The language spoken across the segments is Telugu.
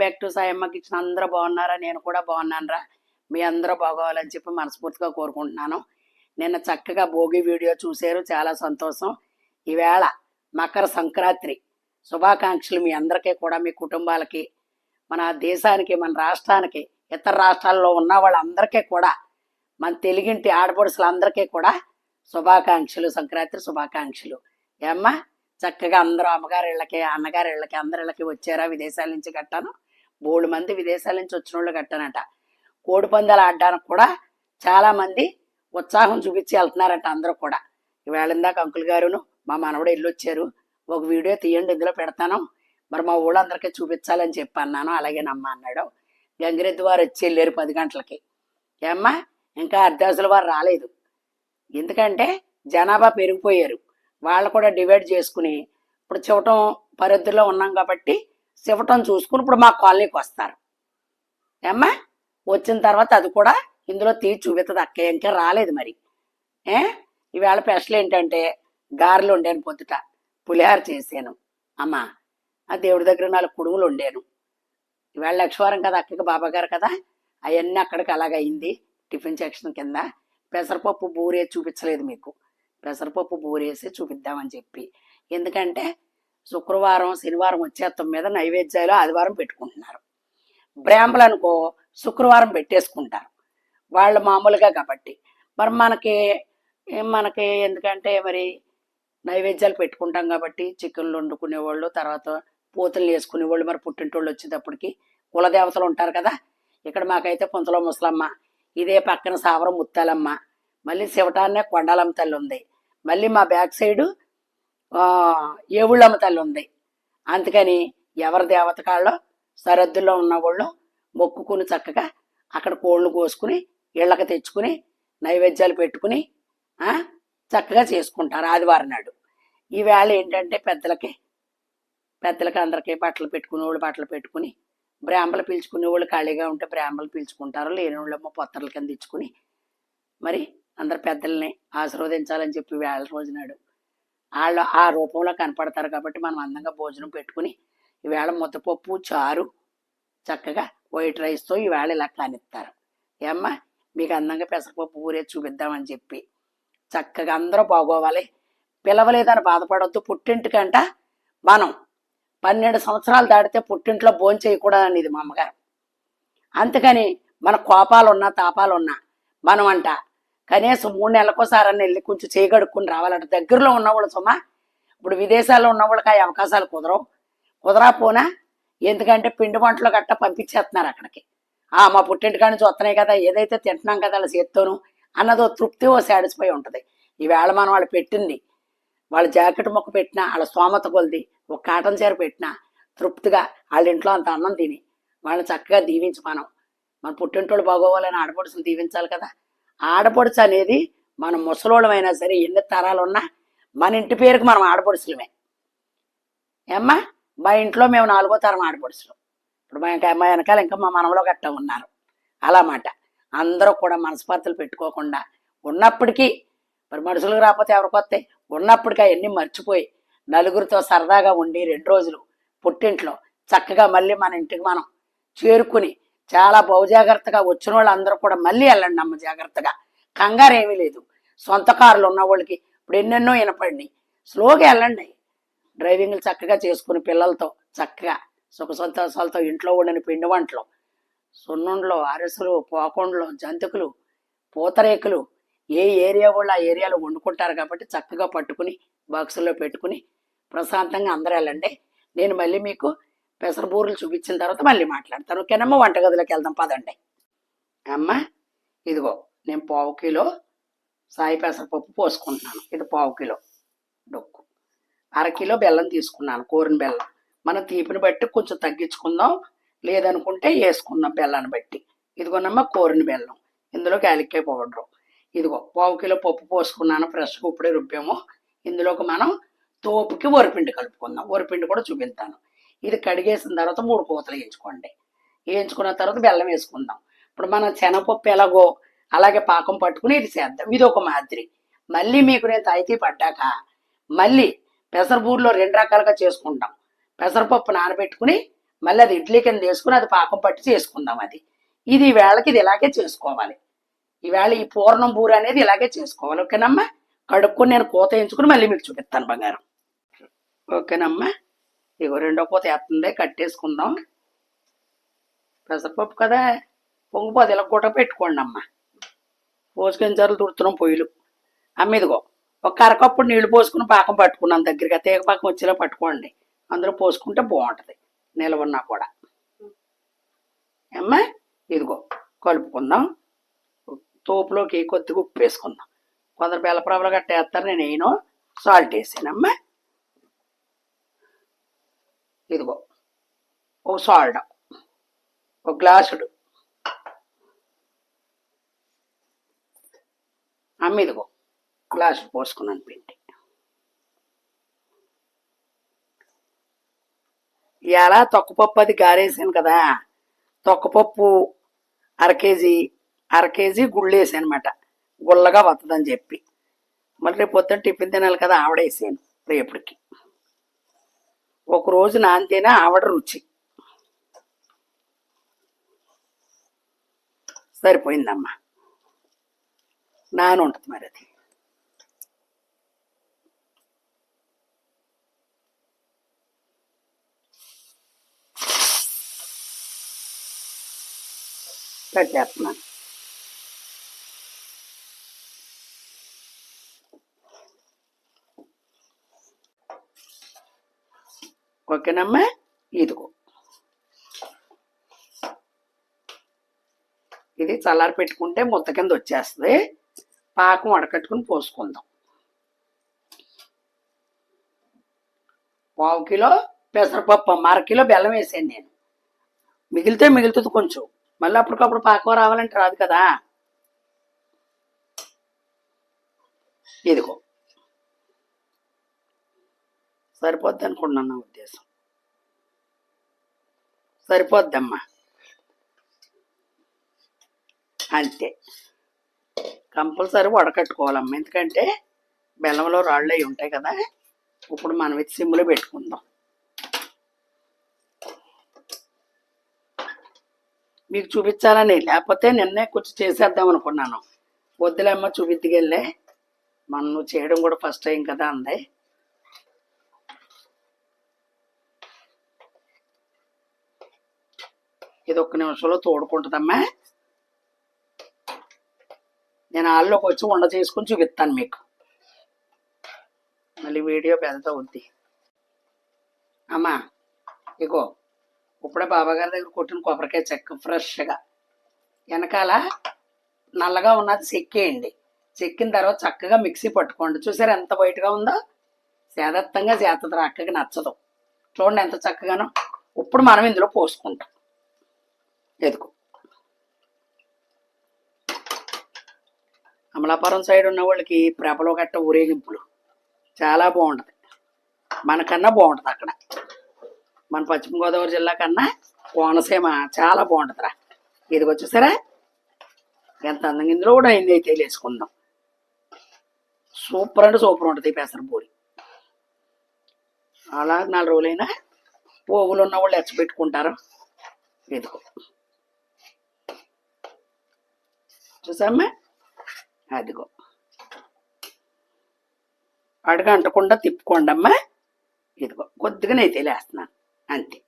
Welcome back to Sayamma kitchen అందరూ బాగున్నారా? నేను కూడా బాగున్నానురా. మీ అందరూ బాగోవాలని చెప్పి మనస్ఫూర్తిగా కోరుకుంటున్నాను. నిన్న చక్కగా భోగి వీడియో చూశారు. చాలా సంతోషం. ఈవేళ మకర సంక్రాంతి. శుభాకాంక్షలు మీ అందరికీ కూడా మీ కుటుంబాలకి మన దేశానికి మన రాష్ట్రానికి ఇతర రాష్ట్రాల్లో ఉన్న వాళ్ళందరికీ కూడా మన తెలుగింటి ఆడపడుసులందరికీ కూడా శుభాకాంక్షలు సంక్రాంతి శుభాకాంక్షలు. ఏమ్మా? చక్కగా అందరూ అమ్మగారి ఇళ్ళకి అన్నగారి ఇళ్ళకి అందరి ఇళ్ళకి వచ్చారా? విదేశాల నుంచి కట్టాను. బోళ్ళు మంది విదేశాల నుంచి వచ్చిన వాళ్ళు కట్టానట కోడి పందాలు ఆడడానికి కూడా చాలా మంది ఉత్సాహం చూపించి వెళ్తున్నారట అందరూ కూడా. ఈవేళ ఇందాక అంకుల్ గారును మా మనవడు ఇల్లు వచ్చారు. ఒక వీడియో తీయండి ఇందులో పెడతాను. మరి మా ఊళ్ళందరికీ చూపించాలని చెప్పి అన్నాను అలాగేనమ్మా అన్నాడు. గంగిరెద్దు వారు వచ్చి వెళ్ళారు పది గంటలకి. ఏమ్మా ఇంకా అర్ధాసుల వారు రాలేదు. ఎందుకంటే జనాభా పెరిగిపోయారు. వాళ్ళు కూడా డివైడ్ చేసుకుని ఇప్పుడు చూడటం పరిధిలో ఉన్నాం కాబట్టి శివటం చూసుకుని ఇప్పుడు మా కాలనీకి వస్తారు. ఏమ్మా? వచ్చిన తర్వాత అది కూడా ఇందులో తీసి చూపిస్తుంది అక్క ఇంకా రాలేదు మరి. ఏ? ఈవేళ స్పెషల్ ఏంటంటే గారెలు వండాను పొద్దుట. పులిహార చేశాను. అమ్మా ఆ దేవుడి దగ్గర నాలుగు కుడుములు వండాను. ఈవేళ లక్ష్మీవారం కదా అక్కకి బాబా గారు కదా అవన్నీ అక్కడికి అలాగయింది. టిఫిన్ సెక్షన్ కింద పెసరపప్పు బూరే చూపించలేదు మీకు. పెసరపప్పు బూరేసి చూపిద్దామని చెప్పి. ఎందుకంటే శుక్రవారం శనివారం వచ్చేత్తం మీద నైవేద్యాలు ఆదివారం పెట్టుకుంటున్నారు. బ్రాహ్మలు అనుకో శుక్రవారం పెట్టేసుకుంటారు. వాళ్ళు మామూలుగా కాబట్టి. మరి మనకి మనకి ఎందుకంటే మరి నైవేద్యాలు పెట్టుకుంటాం కాబట్టి చికెన్లు వండుకునేవాళ్ళు తర్వాత పూతలు వేసుకునేవాళ్ళు మరి పుట్టింటోళ్ళు వచ్చేటప్పటికి కులదేవతలు ఉంటారు కదా. ఇక్కడ మాకైతే పుంతలో ముసలమ్మ ఇదే పక్కన సావరం ముత్తాలమ్మ మళ్ళీ శివటాన్నే కొండలమ్మ తల్లి ఉంది. మళ్ళీ మా బ్యాక్ సైడు ఏవుళ్ళమ్మ తల్లి ఉంది. అందుకని ఎవరి దేవత కాళ్ళో సరహద్దుల్లో ఉన్న వాళ్ళు మొక్కుకుని చక్కగా అక్కడ కోళ్ళు కోసుకుని ఇళ్ళకి తెచ్చుకుని నైవేద్యాలు పెట్టుకుని చక్కగా చేసుకుంటారు ఆదివారం నాడు. ఈవేళ ఏంటంటే పెద్దలకి పెద్దలకి అందరికీ బట్టలు పెట్టుకునే వాళ్ళు బట్టలు పెట్టుకుని బ్రాహ్మలు పిలుచుకునే వాళ్ళు ఖాళీగా ఉంటే బ్రాహ్మలు పిలుచుకుంటారు లేని వాళ్ళేమో పొత్తల కింద ఇచ్చుకుని మరి అందరు పెద్దల్ని ఆశీర్వదించాలని చెప్పి వేళ రోజు నాడు వాళ్ళు ఆ రూపంలో కనపడతారు కాబట్టి మనం అందంగా భోజనం పెట్టుకుని ఈవేళ ముద్దపప్పు చారు చక్కగా వైట్ రైస్తో ఈవేళ ఇలా కానిస్తారు ఏమ్మా మీకు అందంగా పెసరపప్పు ఊరే చూపిద్దామని చెప్పి చక్కగా అందరూ బాగోవాలి. పిలవలేదని బాధపడవద్దు పుట్టింటికంట మనం పన్నెండు సంవత్సరాలు దాటితే పుట్టింట్లో భోజనం చేయకూడదని ఇది మా అమ్మగారు. అందుకని మన కోపాలున్నా తాపాలున్నా తాపాలు మనం అంట కనీసం మూడు నెలలకోసారని వెళ్ళి కొంచెం చేయగడుక్కుని రావాలంట. దగ్గరలో ఉన్నవాళ్ళు సుమా ఇప్పుడు విదేశాల్లో ఉన్న వాళ్ళకి ఆ అవకాశాలు కుదరవు. కుదరాపోనా ఎందుకంటే పిండి వంటలు గట్ట పంపించేస్తున్నారు అక్కడికి. ఆ మా పుట్టింటికాడి నుంచి వస్తున్నాయి కదా ఏదైతే తింటున్నాం కదా వాళ్ళ చేత్తోను అన్నదో తృప్తి ఓ సాటిస్ఫై ఉంటుంది. ఈవేళ మనం వాళ్ళు పెట్టింది వాళ్ళ జాకెట్ మొక్క పెట్టినా వాళ్ళ స్తోమత కొలిది ఒక కాటన్ చీర పెట్టినా తృప్తిగా వాళ్ళ ఇంట్లో అంత అన్నం తిని వాళ్ళని చక్కగా దీవించి మనం. మన పుట్టింటోళ్ళు బాగోవాలని ఆడపడుచుని దీవించాలి కదా. ఆడపడుచు అనేది మన ముసలోళ్ళమైనా సరే ఎన్ని తరాలు ఉన్నా మన ఇంటి పేరుకి మనం ఆడపడుచులమే. ఏమ్మా? మా ఇంట్లో మేము నాలుగో తరం ఆడపడుచులు. ఇప్పుడు మా ఇంకా మా వెనకాల ఇంకా మా మనవలో గట్ట ఉన్నారు. అలా మాట. అందరూ కూడా మనస్పర్ధలు పెట్టుకోకుండా ఉన్నప్పటికీ మరి మనుషులకు రాకపోతే ఎవరికి వస్తాయి? ఉన్నప్పటికీ అవన్నీ మర్చిపోయి నలుగురితో సరదాగా ఉండి రెండు రోజులు పుట్టింట్లో చక్కగా మళ్ళీ మన ఇంటికి మనం చేరుకుని చాలా బహుజాగ్రత్తగా వచ్చిన వాళ్ళు అందరూ కూడా మళ్ళీ వెళ్ళండి అమ్మ జాగ్రత్తగా. కంగారు ఏమీ లేదు. సొంత కారులు ఉన్న వాళ్ళకి ఇప్పుడు ఎన్నెన్నో వినపడినాయి. స్లోగా వెళ్ళండి. డ్రైవింగ్లు చక్కగా చేసుకుని పిల్లలతో చక్కగా సుఖ సంతోషాలతో ఇంట్లో వండిన పిండి వంటలు సున్నుండ్లు అరసులు పోకుండ్లు జంతికలు పూతరేకులు ఏ ఏరియా వాళ్ళు ఆ ఏరియాలో వండుకుంటారు కాబట్టి చక్కగా పట్టుకుని బాక్సుల్లో పెట్టుకుని ప్రశాంతంగా అందరూ వెళ్ళండి. నేను మళ్ళీ మీకు పెసరబూరలు చూపించిన తర్వాత మళ్ళీ మాట్లాడతాను. ఓకేనమ్మ? వంటగదిలోకి వెళ్దాం. పదండి. అమ్మ ఇదిగో నేను పావు కిలో సాయి పెసరపప్పు పోసుకుంటున్నాను. ఇది పావు కిలో డొక్కు. అరకిలో బెల్లం తీసుకున్నాను కోరిన బెల్లం. మనం తీపిని బట్టి కొంచెం తగ్గించుకుందాం. లేదనుకుంటే వేసుకుందాం బెల్లాన్ని బట్టి. ఇదిగోనమ్మా కోరిన బెల్లం. ఇందులో యాలక్కాయ పౌడరు. ఇదిగో పావు కిలో పప్పు పోసుకున్నాను ఫ్రెష్గా ఇప్పుడే రుబ్బాము. ఇందులోకి మనం తోపుకి వరిపిండి కలుపుకుందాం. వరిపిండి కూడా చూపిస్తాను. ఇది కడిగేసిన తర్వాత మూడు కోతలు వేయించుకోండి. వేయించుకున్న తర్వాత బెల్లం వేసుకుందాం. ఇప్పుడు మనం శనగపప్పు ఎలాగో అలాగే పాకం పట్టుకుని ఇది చేద్దాం. ఇది ఒక మాదిరి. మళ్ళీ మీకు నేను తాయితీ పడ్డాక మళ్ళీ పెసరబూరులో రెండు రకాలుగా చేసుకుంటాం. పెసరపప్పు నానబెట్టుకుని మళ్ళీ అది ఇడ్లీ కింద వేసుకుని అది పాకం పట్టి చేసుకుందాం అది. ఇది వేళకి ఇది ఇలాగే చేసుకోవాలి. ఈవేళ ఈ పూర్ణం బూర అనేది ఇలాగే చేసుకోవాలి. ఓకేనమ్మా? కడుక్కొని నేను కూత వేయించుకుని మళ్ళీ మీకు చూపిస్తాను బంగారం. ఓకేనమ్మా? ఇగో రెండో పూత వేస్తుంది కట్టేసుకుందాం. పెసరపప్పు కదా పొంగిపోతే ఇలా కూడా పెట్టుకోండి అమ్మ. పోసుకొని తుడుతున్నాం పొయ్యిలు. అమ్మ ఇదిగో ఒక అరకప్పుడు నీళ్ళు పోసుకుని పాకం పట్టుకున్నాం దగ్గరగా తీగ పాకం వచ్చేలా పట్టుకోండి. అందులో పోసుకుంటే బాగుంటుంది నిలవన్నా కూడా. అమ్మ ఇదిగో కలుపుకుందాం. తోపులోకి కొద్దిగా ఉప్పు వేసుకుందాం. కొందరు బెల్లప్రవలు గట్ట వేస్తారు నేను వేయను సాల్ట్ వేసానమ్మా ఇదిగో ఒక సాల్ట్ ఒక గ్లాసుడు. అమ్మ ఇదిగో గ్లాసు పోసుకున్నాను పిండి. ఇలా తొక్కపప్పు అది గారేసాను కదా తొక్కపప్పు అర కేజీ అర కేజీ గుళ్ళేసాను అనమాట గుల్లగా వస్తుందని చెప్పి. మళ్ళీ రేపు పొద్దున్న టిఫిన్ తినాలి కదా ఆవిడ వేసాను రేపటికి. ఒక రోజు నానితేనే ఆవిడ రుచి. సరిపోయిందమ్మా. నాన్న ఉంటుంది మరి అది. పెట్టేస్తున్నాను ఓకేనమ్మా? ఇదిగో. ఇది చల్లారి పెట్టుకుంటే ముద్ద కింద వచ్చేస్తుంది. పాకం వడకట్టుకుని పోసుకుందాం. పావు కిలో పెసరపప్పు అర కిలో బెల్లం వేసాను నేను. మిగిలితే మిగులుతుంది కొంచెం. మళ్ళీ అప్పటికప్పుడు పాకం రావాలంటే రాదు కదా. ఇదిగో. సరిపోద్ది అనుకుంటున్నాను నా ఉద్దేశం. సరిపోద్దమ్మా. అంతే. కంపల్సరీ వడకట్టుకోవాలమ్మా. ఎందుకంటే బెల్లంలో రాళ్ళు అవి ఉంటాయి కదా. ఇప్పుడు మనం ఇది సిమ్లో పెట్టుకుందాం. మీకు చూపించాలని లేకపోతే నిన్నే కొంచెం చేసేద్దాం అనుకున్నాను. వద్దులేమ్మ చూపిద్దికెళ్ళే మనం నువ్వు చేయడం కూడా ఫస్ట్ టైం కదా అందాయి ఇది ఒక్క నిమిషంలో తోడుకుంటుందమ్మా. నేను ఆల్లోకి వచ్చి వండ చేసుకుని చూపిస్తాను మీకు. మళ్ళీ వీడియో పెద్ద ఉంది. అమ్మా ఇగో ఇప్పుడే బాబాగారి దగ్గర కొట్టిన కొబ్బరికాయ చెక్క ఫ్రెష్గా. వెనకాల నల్లగా ఉన్నది చెక్కేయండి చెక్కిన తర్వాత చక్కగా మిక్సీ పట్టుకోండి. చూసారు ఎంత వైట్గా ఉందో? సేదత్తంగా చేస్తుంది అక్కకి నచ్చదు. చూడండి ఎంత చక్కగానో. ఇప్పుడు మనం ఇందులో పోసుకుంటాం. ఎదుకో. అమలాపురం సైడ్ ఉన్న వాళ్ళకి ప్రభలో గట్ట ఊరేగింపులు. చాలా బాగుంటుంది. మనకన్నా బాగుంటుంది అక్కడ. మన పశ్చిమ గోదావరి జిల్లా కన్నా కోనసీమ చాలా బాగుంటుందిరా. ఇదిగో చూసారా? ఎంత అందంగా ఇందులో కూడా అయింది అయితే వేసుకుందాం. సూపర్ అంటే సూపర్ ఉంటుంది పెసర పూరి అలా నాలుగు రోజులైనా పోగులు ఉన్న వాళ్ళు ఎచ్చబెట్టుకుంటారు ఇదిగో. చూసామ్మా అదిగో. అడుగు అంటకుండా తిప్పుకోండి అమ్మా ఇదిగో కొద్దిగా నైతే లేస్తున్నాను అంతే.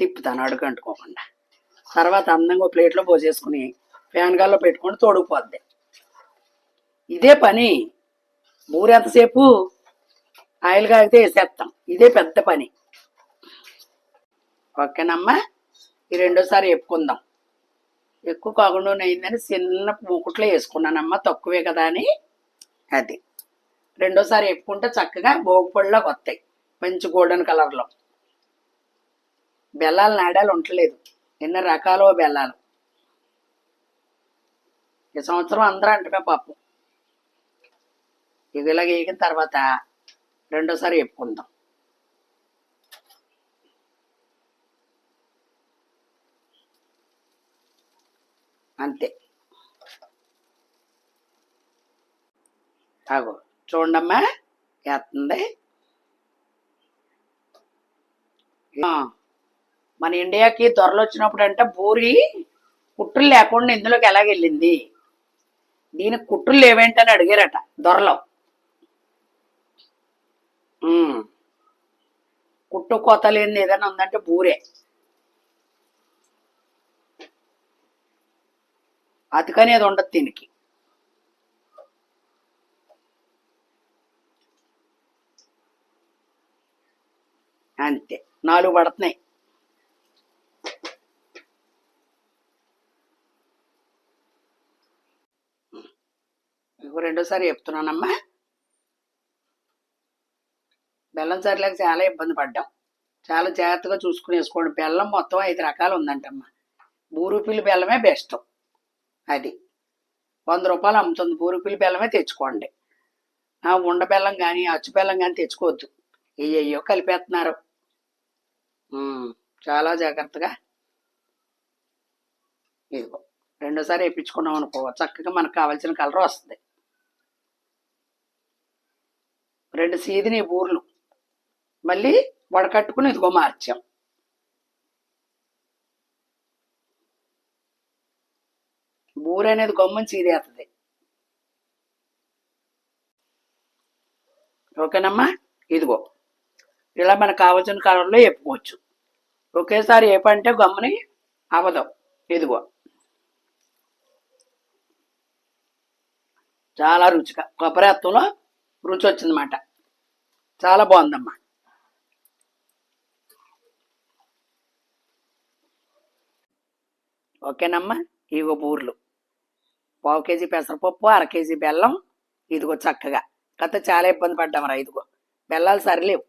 తిప్పుతాను అడుగు అంటుకోకుండా తర్వాత అందంగా ప్లేట్లో పోసేసుకుని ఫ్యాన్ గాల్లో పెట్టుకొని తోడుకుపోద్ది. ఇదే పని ఊరెంతసేపు ఆయిల్ కాగితే వేసేస్తాం ఇదే పెద్ద పని. ఓకేనమ్మా? ఈ రెండోసారి చెప్పుకుందాం. ఎక్కువ కాకుండా అయిందని చిన్న మూకుట్లో వేసుకున్నానమ్మా తక్కువే కదా అని. అది. రెండోసారి చెప్పుకుంటే చక్కగా భోగిపళ్ళలోకి వస్తాయి మంచి గోల్డెన్ కలర్లో. బెల్లాలు నాడాలు ఉండలేదు ఎన్ని రకాలు బెల్లాలు. ఈ సంవత్సరం అందరూ అంటమే పాపం. ఇది ఇలాగ వేగిన తర్వాత రెండోసారి చెప్పుకుందాం. అంతే. ఆగో. చూడమ్మా ఎత్తుంది. ఆ, మన ఇండియాకి దొరలు వచ్చినప్పుడు అంటే బూరి కుట్రలు లేకుండా ఇందులోకి ఎలాగెళ్ళింది దీనికి కుట్రలు ఏవేంటని అడిగారట దొరలో. కుట్టు కొత్త లేని ఏదైనా ఉందంటే బూరే. అతికనేది ఉండదు దీనికి అంతే. నాలుగు పడుతున్నాయి. రెండోసారి చెప్తున్నానమ్మా. బెల్లం సరిలేక చాలా ఇబ్బంది పడ్డాం. చాలా జాగ్రత్తగా చూసుకుని వేసుకోండి బెల్లం మొత్తం ఐదు రకాలు ఉందంటమ్మా. బూరుపిల్లి బెల్లమే బెస్ట్. అది. వంద రూపాయలు అమ్ముతుంది. బూరుపిల్లి బెల్లమే తెచ్చుకోండి. ఉండబెల్లం ఉండ బెల్లం కానీ అచ్చు బెల్లం కానీ తెచ్చుకోవద్దు. ఏయో కలిపేస్తున్నారు. చాలా జాగ్రత్తగా. ఇదిగో రెండోసారి వేయించుకున్నాం అనుకో చక్కగా మనకు కావాల్సిన కలర్ వస్తుంది. రెండు సీదిని బూర్లు. మళ్ళీ వడకట్టుకుని ఇదిగో మార్చాం. బూర అనేది గమ్ముని చీదేస్తుంది ఓకేనమ్మా? ఇదిగో. ఇలా మనకు కావాల్సిన కాలంలో చెప్పుకోవచ్చు ఒకేసారి వేపంటే గమ్ముని అవదు. ఇదిగో. చాలా రుచిగా. కొబ్బరి అత్తంలో రుచి వచ్చిందన్నమాట చాలా బాగుందమ్మా. ఓకేనమ్మా? ఇగో బూర్లు. పావు కేజీ పెసరపప్పు అర కేజీ బెల్లం. ఇదిగో చక్కగా. కథ చాలా ఇబ్బంది పడ్డామరా ఇదిగో. బెల్లాలు సరిలేవు.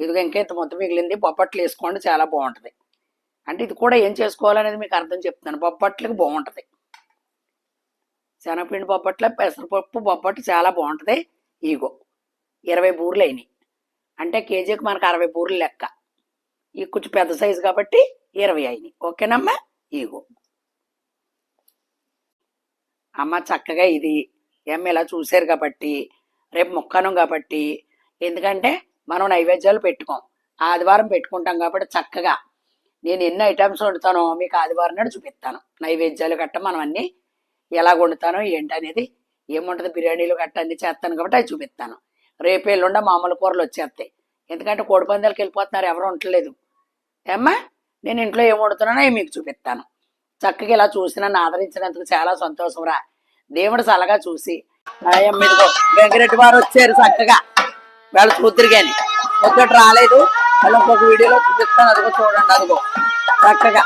ఇదిగో ఇంకా ఇంత మొత్తం మిగిలింది. బొప్పట్లు వేసుకోండి చాలా బాగుంటుంది. అంటే ఇది కూడా ఏం చేసుకోవాలనేది మీకు అర్థం చెప్తున్నాను. బొప్పట్లకి బాగుంటుంది. శనగపిండి బొప్పట్ల పెసరపప్పు బొప్పట్టు చాలా బాగుంటుంది. ఈగో ఇరవై బూర్లు అయినాయి. అంటే కేజీకి మనకు అరవై బూర్లు లెక్క. ఈ కొంచెం పెద్ద సైజు కాబట్టి ఇరవై అయినాయి. ఓకేనమ్మా? ఈగో అమ్మ చక్కగా ఇది ఏం ఇలా చూశారు కాబట్టి రేపు మొక్కను కాబట్టి ఎందుకంటే మనం నైవేద్యాలు పెట్టుకోం. ఆదివారం పెట్టుకుంటాం కాబట్టి చక్కగా నేను ఎన్ని ఐటమ్స్ వండుతానో మీకు ఆదివారం నాడు చూపిస్తాను. నైవేద్యాలు గట్ట మనం అన్నీ ఎలా వండుతానో ఏంటి అనేది ఏముంటుంది బిర్యానీలు గట్ట అన్ని చేస్తాను కాబట్టి అవి చూపిస్తాను. రేపు ఎల్లుండ మామూలు కూరలు వచ్చేస్తాయి. ఎందుకంటే కోడిపందాలకు వెళ్ళిపోతున్నారు ఎవరు ఉండలేదు ఏమ్మా నేను ఇంట్లో ఏం వండుతున్నానో అవి మీకు చూపిస్తాను. చక్కగా ఇలా చూసి నన్ను ఆదరించినందుకు చాలా సంతోషం రా. దేవుడు చల్లగా చూసి. ఆయమ్మ ఇదిగో వెంకరెడ్డి వారు వచ్చారు చక్కగా. వాళ్ళు కూతురు కానీ ఒక్కటి రాలేదు. వాళ్ళు ఇంకొక వీడియోలో చూపిస్తాను. అదిగో చూడండి అదిగో. చక్కగా.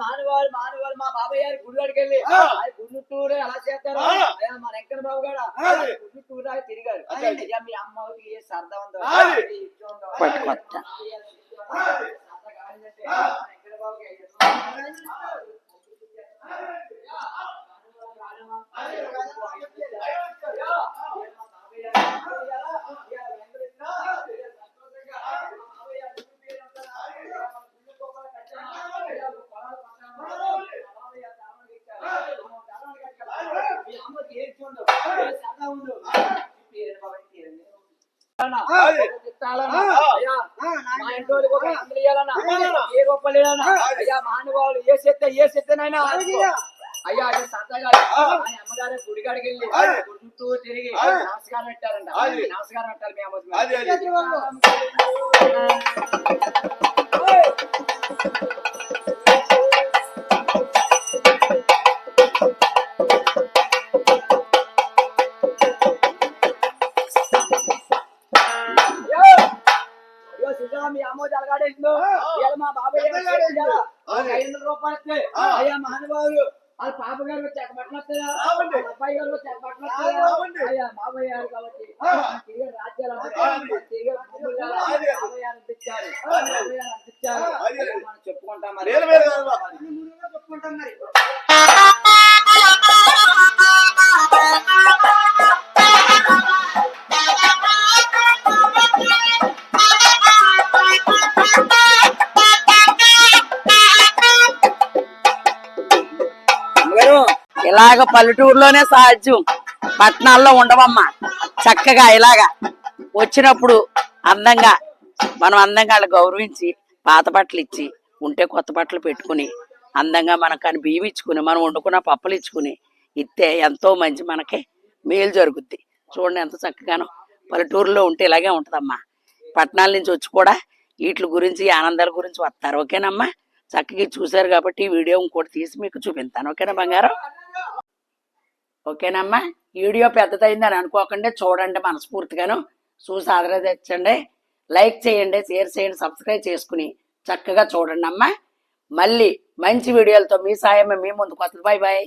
మానవాళ్ళు మానవాళ్ళు మా బాబాయ్ గారి గుడి కాడికి వెళ్ళి గుడి టూర్ ఎలా చేస్తారు. మా వెంకట బాబు గారు ఆ. గుడి టూర్ తిరిగారు. మీ అమ్మకి పట్టుకొస్తా. వెంకట బాబుకి అయ్యా. మా ఇంట్లో ఒక ఫ్యామిలీ ఇయ్యాలన్నా. ఏ గొప్ప లేదన్నా. అయ్యా మహానుభావులు ఏ చెత్త ఏ చెత్తనైనా అయ్యా అయ్యా సరదాగా అమ్మగారు గుడికాడికి వెళ్ళి చుట్టూ తిరిగి నమస్కారం పెట్టారంట. నమస్కారం పెట్టాలి మీ అమ్మ మీ అమ్మ జలగాడేసిందో మా బాబాయ్. ఐదు రూపాయలు. అయ్యా మహానుభావులు వాళ్ళ పాప గారు వచ్చి? రావండి. వాళ్ళ అబ్బాయి గారు వచ్చి? రావండి. అయ్యా మామయ్య గారు కాబట్టి. తిరిగే రాజ్యాలు. తిరిగే గారు అందించారు. గారు అందించారు. మనం చెప్పుకుంటాం మరి. చెప్పుకుంటాం మరి. ఇలాగ పల్లెటూరులోనే సాధ్యం. పట్టణాల్లో ఉండవమ్మా. చక్కగా ఇలాగా వచ్చినప్పుడు అందంగా మనం అందంగా వాళ్ళని గౌరవించి పాత బట్టలు ఇచ్చి ఉంటే కొత్త బట్టలు పెట్టుకుని అందంగా మనకు కానీ బియ్యం ఇచ్చుకుని మనం వండుకున్న పప్పులు ఇచ్చుకుని ఇస్తే ఎంతో మంచి మనకి మేలు జరుగుద్ది. చూడండి ఎంత చక్కగానో పల్లెటూరులో ఉంటే ఇలాగే ఉంటుందమ్మా. పట్టణాల నుంచి వచ్చి కూడా వీటి గురించి ఆనందాల గురించి వస్తారు ఓకేనమ్మా? చక్కగా చూశారు కాబట్టి ఈ వీడియో ఇంకోటి తీసి మీకు చూపిస్తాను. ఓకేనా బంగారం? ఓకేనమ్మా. ఈ వీడియో పెద్దదైందని అనుకోకండి. చూడండి మనస్ఫూర్తిగాను. చూసి ఆదరించండి లైక్ చేయండి షేర్ చేయండి సబ్స్క్రైబ్ చేసుకుని చక్కగా చూడండి అమ్మా మళ్ళీ మంచి వీడియోలతో మీ సాయం మీ ముందుకు వస్తుంది. Bye bye